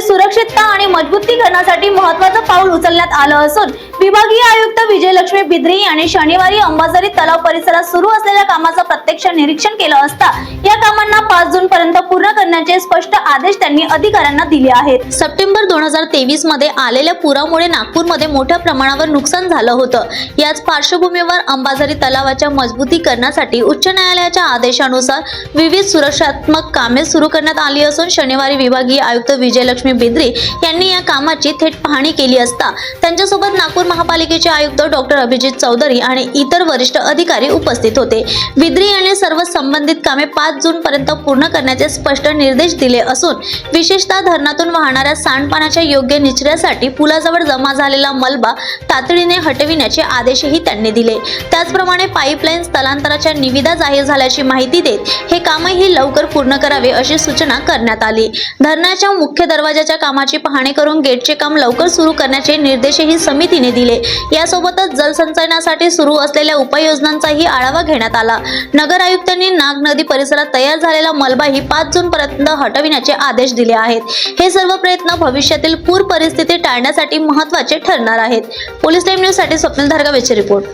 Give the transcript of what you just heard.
सुरक्षितता आणि मजबूतीकरणासाठी महत्वाचं पाऊल उचलण्यात आलं असून विभागीय आयुक्त विजयलक्ष्मी बिद्री यांनी शनिवारी अंबाझरी तलाव परिसरात सुरू असलेल्या कामाचं प्रत्यक्ष निरीक्षण केलं असता या कामांना पाच जून पर्यंत पूर्ण करण्याचे स्पष्ट आदेश त्यांनी अधिकाऱ्यांना दिले आहेत. सप्टेंबर दोन हजार तेवीसमध्ये आलेल्या पुरामुळे नागपूरमध्ये मोठ्या प्रमाणावर नुकसान झालं होतं. याच पार्श्वभूमीवर अंबाझरी तलावाच्या मजबूतीकरणासाठी उच्च न्यायालयाच्या आदेशानुसार विविध सुरक्षात्मक कामे सुरू करण्यात आली असून शनिवारी विभागीय आयुक्त विजयलक्ष्मी बिद्री यांनी या कामाची थेट पाहणी केली असता त्यांच्यासोबत नागपूर महापालिकेचे आयुक्त डॉक्टर अभिजित चौधरी आणि इतर वरिष्ठ अधिकारी उपस्थित होते. विद्री यांनी सर्व संबंधित कामे पाच जून पर्यंत पूर्ण करण्याचे स्पष्ट निर्देश दिले असून विशेषतः धरणातून वाहणाऱ्या सांडपाण्याच्या योग्य निचऱ्यासाठी पुलाजवळ जमा झालेला मलबा तातडीने हटविण्याचे आदेशही त्यांनी दिले. त्याचप्रमाणे पाईपलाईन स्थलांतराच्या निविदा जाहीर झाल्याची माहिती देत हे कामही लवकर पूर्ण करावे अशी सूचना करण्यात आली. धरणाच्या मुख्य दरवाजाच्या कामाची पाहणी करून गेटचे काम लवकर सुरू करण्याचे निर्देशही समितीने दिले. यासोबतच जलसंचयनासाठी सुरू असलेल्या उपाययोजनांचाही आढावा घेण्यात आला. नगर आयुक्तांनी नाग नदी परिसरात तयार झालेला मलबाही पाच जून पर्यंत हटविण्याचे आदेश दिले आहेत. हे सर्व प्रयत्न भविष्यातील पूर परिस्थिती टाळण्यासाठी महत्त्वाचे ठरणार आहेत. पोलीस टाइम न्यूजसाठी स्वप्नील धारगावेचे रिपोर्ट.